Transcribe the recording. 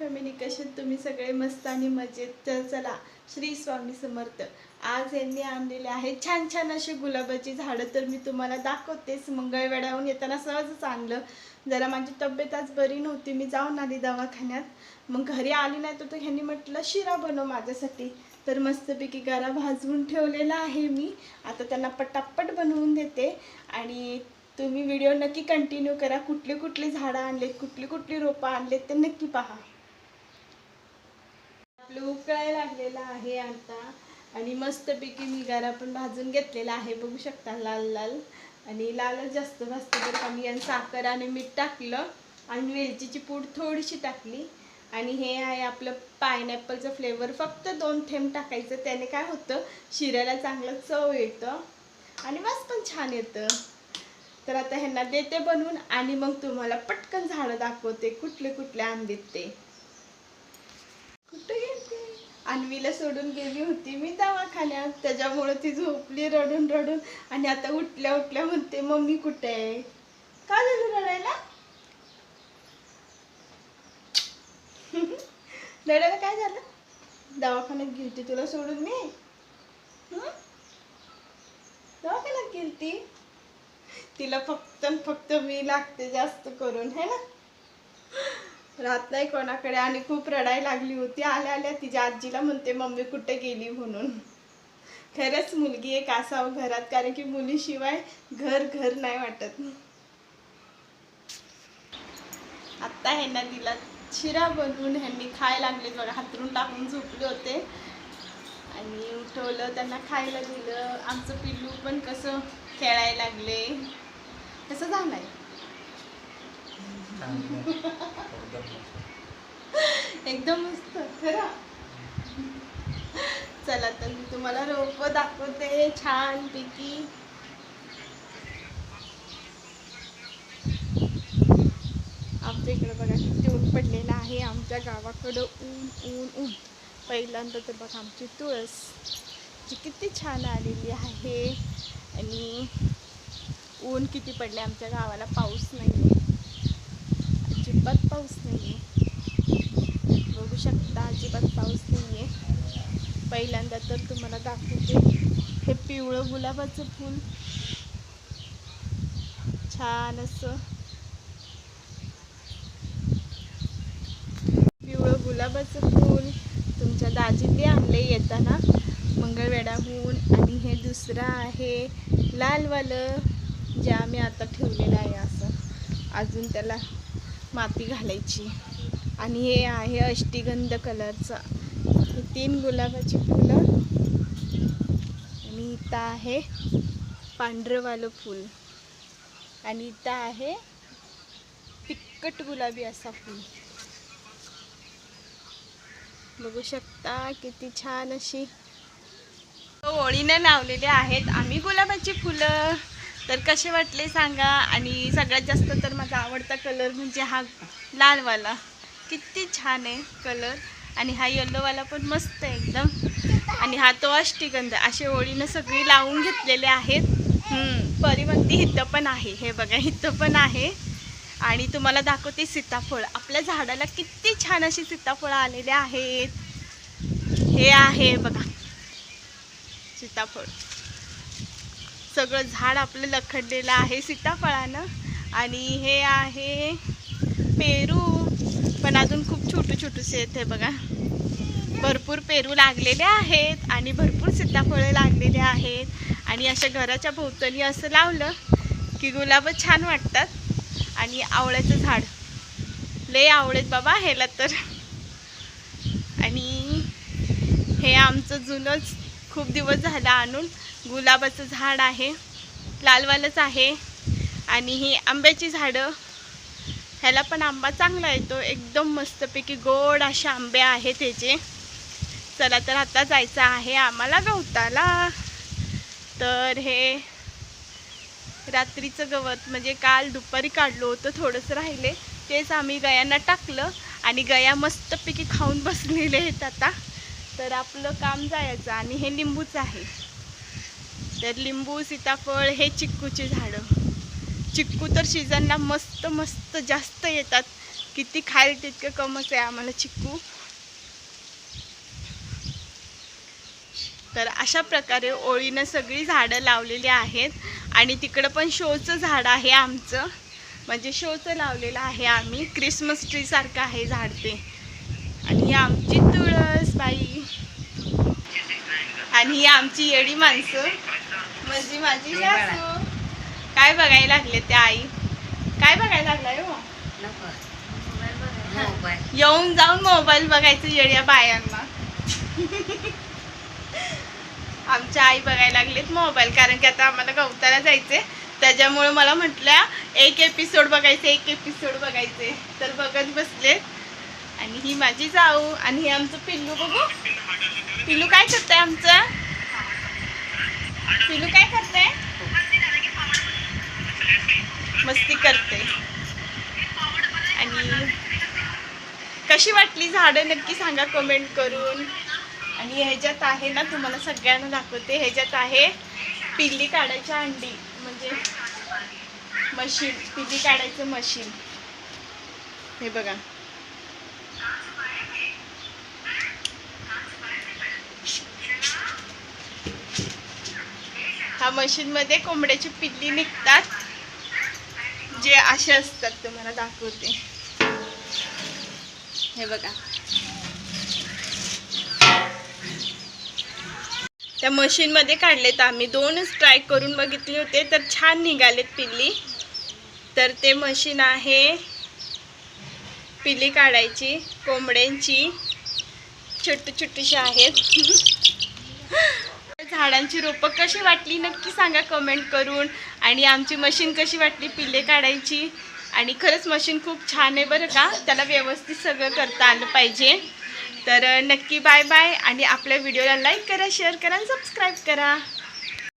Family कशी तुम्ही सगळे? मस्त आणि मजेत. तर चला श्री स्वामी समर्थ. आज यांनी आणलेले आहेत छान छान अशी गुलाबाची झाडं. तर मी तुम्हाला दाखवतेच. मंगळवेड्याहून येताना सहजच आणलं. जरा माझी तब्येत आज बरी नव्हती. मी जाऊन आली दवाखान्यात. मग घरी आली नाही तर ह्यांनी म्हटलं शिरा बनव माझ्यासाठी. तर मस्तपैकी गारा भाजवून ठेवलेला आहे मी. आता त्यांना पटापट बनवून देते. आणि तुम्ही व्हिडिओ नक्की कंटिन्यू करा. कुठली कुठली झाडं आणलेत कुठली कुठली रोपं आणलेत ते नक्की पहा. आपलं उकळायला लागलेलं आहे आता. आणि मस्तपैकी मी पण भाजून घेतलेला आहे बघू शकता लाल लाल. आणि लालच जास्त भाजतं तर आम्ही आणि साखर आणि मीठ टाकलं आणि वेलचीची पूड थोडीशी टाकली. आणि हे आहे आपलं पायनॅपलचं फ्लेवर फक्त दोन थेंब टाकायचं त्याने काय होतं शिऱ्याला चांगलं चव येतं. आणि वास पण छान येतं. तर आता ह्यांना देते बनवून आणि मग तुम्हाला पटकन झाडं दाखवते कुठले कुठले आणलेत ते. अन्वीला सोडून गेली होती मी दवाखान्यात. त्याच्यामुळे ती झोपली रडून रडून. आणि आता उठल्या उठल्या म्हणते मम्मी कुठे आहे? का झालं रडायला? रडायला काय झालं? दवाखान्यात गेलती तुला सोडून मी. दवाखान्यात गेलती? तिला फक्त फक्त मी लागते जास्त करून है ना? राहत नाही कोणाकडे आणि खूप रडायला लागली होती. आल्या आल्या तिच्या आजीला म्हणते मम्मी कुठे गेली म्हणून? खरंच मुलगी एक असावं घरात कारण की मुलीशिवाय घर घर नाही वाटत. आत्ता ह्यांना दिला शिरा बनवून ह्यांनी खाय लागले बघा हातरून टाकून झोपले होते. आणि उठवलं त्यांना खायला दिलं. आमचं पिल्लू पण कसं खेळायला लागले. कसं आहे एकदम मस्त खरा? चला तर मी तुम्हाला रोप दाखवते छान पैकी आमच्या इकडे बघा किती ऊन पडलेलं आहे. आमच्या गावाकडं ऊन ऊन ऊन. पहिल्यांदा तर बघा आमची तुळस जी किती छान आलेली आहे. आणि ऊन किती पडले आमच्या गावाला पाऊस नाही. पाऊस नाही बघू शकता अजिबात पाऊस नाही आहे पहिल्यांदा तर तुम्हाला दाखवते. हे पिवळं गुलाबाचं फूल. छान असं. पिवळं गुलाबाचं फूल. तुमच्या दाजीने आणले येताना. मंगळवेढाहून आणि हे दुसरं आहे लालवालं जे आम्ही आता ठेवलेलं आहे असं. अजून त्याला माती घालायची. आणि हे आहे अष्टीगंध कलरचं. हे तीन गुलाबाची फुलं. आणि इथं आहे पांढरंवालं फूल. आणि इथं आहे फिक्कट गुलाबी असा फूल. बघू शकता किती छान अशी. ओळीनं लावलेले आहेत आम्ही गुलाबाची फुलं. तर कसे वाटले सांगा. आणि सगळ्यात जास्त तर माझा आवडता कलर म्हणजे हा लालवाला. किती छान आहे कलर आणि हा येल्लोवाला पण मस्त आहे एकदम. आणि हा तो अष्टीगंध. असे ओळीनं सगळी लावून घेतलेले आहेत. हम्म, परिमंती इथं पण आहे. हे बघा इथं पण आहे. आणि तुम्हाला दाखवते सीताफळ. आपल्या झाडाला किती छान अशी सीताफळं आलेले आहेत. हे आहे बघा सीताफळ. सगळं झाड आपलं लखडलेलं आहे सीताफळानं. आणि हे आहे पेरू. पण अजून खूप छोटू छोटूसे आहेत हे बघा. भरपूर पेरू लागलेले आहेत आणि भरपूर सीताफळं लागलेले आहेत. आणि अशा घराच्या भोवतणी असं लावलं की गुलाब छान वाटतात. आणि आवळ्याचं झाड. लय आवडेत बाबा ह्याला तर. आणि हे आमचं जुनंच खूप दिवस झालं आणून. गुलाबाचं झाड आहे लालवालंच आहे आणि ही आंब्याची झाडं. ह्याला पण आंबा चांगला येतो एकदम मस्तपैकी गोड असे आंबे आहेत ह्याचे. चला तर आता जायचं आहे आम्हाला गवताला. तर हे रात्रीचं गवत म्हणजे काल दुपारी काढलं होतं थोडंसं राहिले. तेच आम्ही गयांना टाकलं आणि गया मस्तपैकी खाऊन बसलेले आहेत आता. तर आपलं काम जायचं आणि हे लिंबूच आहे. तर लिंबू सीताफळ हे चिक्कूची झाडं. चिक्कू तर सीझनला मस्त मस्त जास्त येतात. किती खायला तितकं कमच आहे आम्हाला चिक्कू. तर अशा प्रकारे ओळीनं सगळी झाडं लावलेली आहेत. आणि तिकडं पण शोचं झाड आहे आमचं. म्हणजे शोचं लावलेलं आहे आम्ही. क्रिसमस ट्रीसारखं आहे झाड ते. आणि ही आमची तुळस बाई आणि ही आमची येडी माणसं. म्हणजे माझी सासू. काय बघायला लागले त्या आई? काय बघायला लागलाय हो? येऊन जाऊन मोबाईल बघायचं येड्या बायांना. आमच्या आई बघायला लागलेत मोबाईल कारण की आता आम्हाला गवताला जायचे त्याच्यामुळे मला म्हटल्या एक एपिसोड बघायचे एक एपिसोड बघायचे. तर बघत बसले आणि ही माझी जाऊ. आणि हे आमचं पिल्लू बघू. पिल्लू काय करतंय आमचं? पिल्लू काय करते मस्ती करते. आणि कशी वाटली झाडं नक्की सांगा कमेंट करून. आणि ह्याच्यात आहे ना तुम्हाला सगळ्यांना दाखवते ह्याच्यात आहे पिल्ली काढायच्या अंडी म्हणजे मशीन पिल्ली काढायचं मशीन. हे बघा. ह्या मशीनमध्ये कोंबड्याची पिल्ली निघतात. जे असे असतात तुम्हाला दाखवते. हे बघा. त्या मशीनमध्ये काढलेत आम्ही. दोनच ट्राय करून बघितले होते तर छान निघालेत पिल्ली. तर ते मशीन आहे पिल्ली काढायची कोंबड्यांची. छोटी छोटीशी आहेत. झाडांची रोपं कशी वाटली नक्की सांगा कमेंट करून. आणि आमची मशीन कशी वाटली पिल्ले काढायची. आणि खरंच मशीन खूप छान आहे बरं का. त्याला व्यवस्थित सगळं करता आलं पाहिजे. तर नक्की बाय बाय आणि आपल्या व्हिडिओला लाईक करा शेअर करा आणि सबस्क्राईब करा.